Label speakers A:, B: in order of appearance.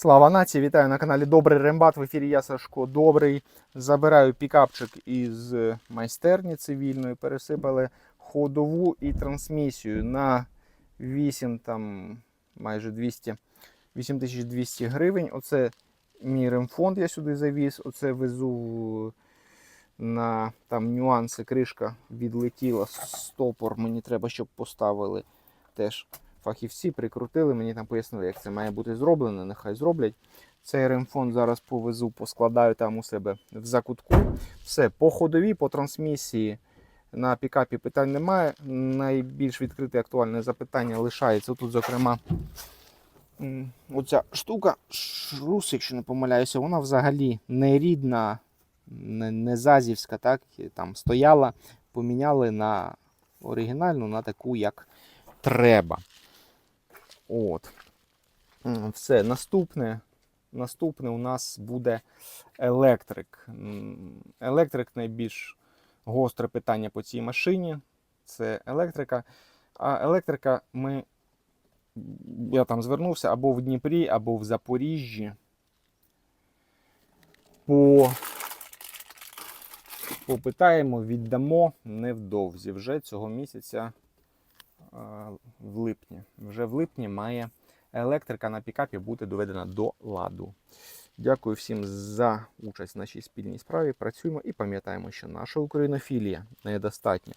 A: Слава нації! Вітаю на каналі Добрий Рембат. В ефірі я Сашко Добрий. Забираю пікапчик із майстерні цивільної, пересипали ходову і трансмісію на 8 там майже 200, 8200 гривень. Оце мій ремфонд я сюди завіз. Оце везу на там нюанси. Кришка відлетіла, стопор. Мені треба, щоб поставили теж фахівці прикрутили, мені там пояснили, як це має бути зроблено, нехай зроблять. Цей ремфон зараз повезу, поскладаю там у себе в закутку. Все, по ходовій, по трансмісії на пікапі питань немає. Найбільш відкрите актуальне запитання лишається. Тут, зокрема, оця штука, шрус, якщо не помиляюся, вона взагалі не рідна, не, не зазівська, так? Там стояла, поміняли на оригінальну, на таку, як треба. От. Все, наступне. Наступне у нас буде електрик. Електрик найбільш гостре питання по цій машині. Це електрика. А електрика ми. Я там звернувся або в Дніпрі, або в Запоріжжі. По... Попитаємо, віддамо невдовзі. Вже цього місяця в липні. Вже в липні має електрика на пікапі бути доведена до ладу. Дякую всім за участь в нашій спільній справі. Працюємо і пам'ятаємо, що наша українофілія недостатня.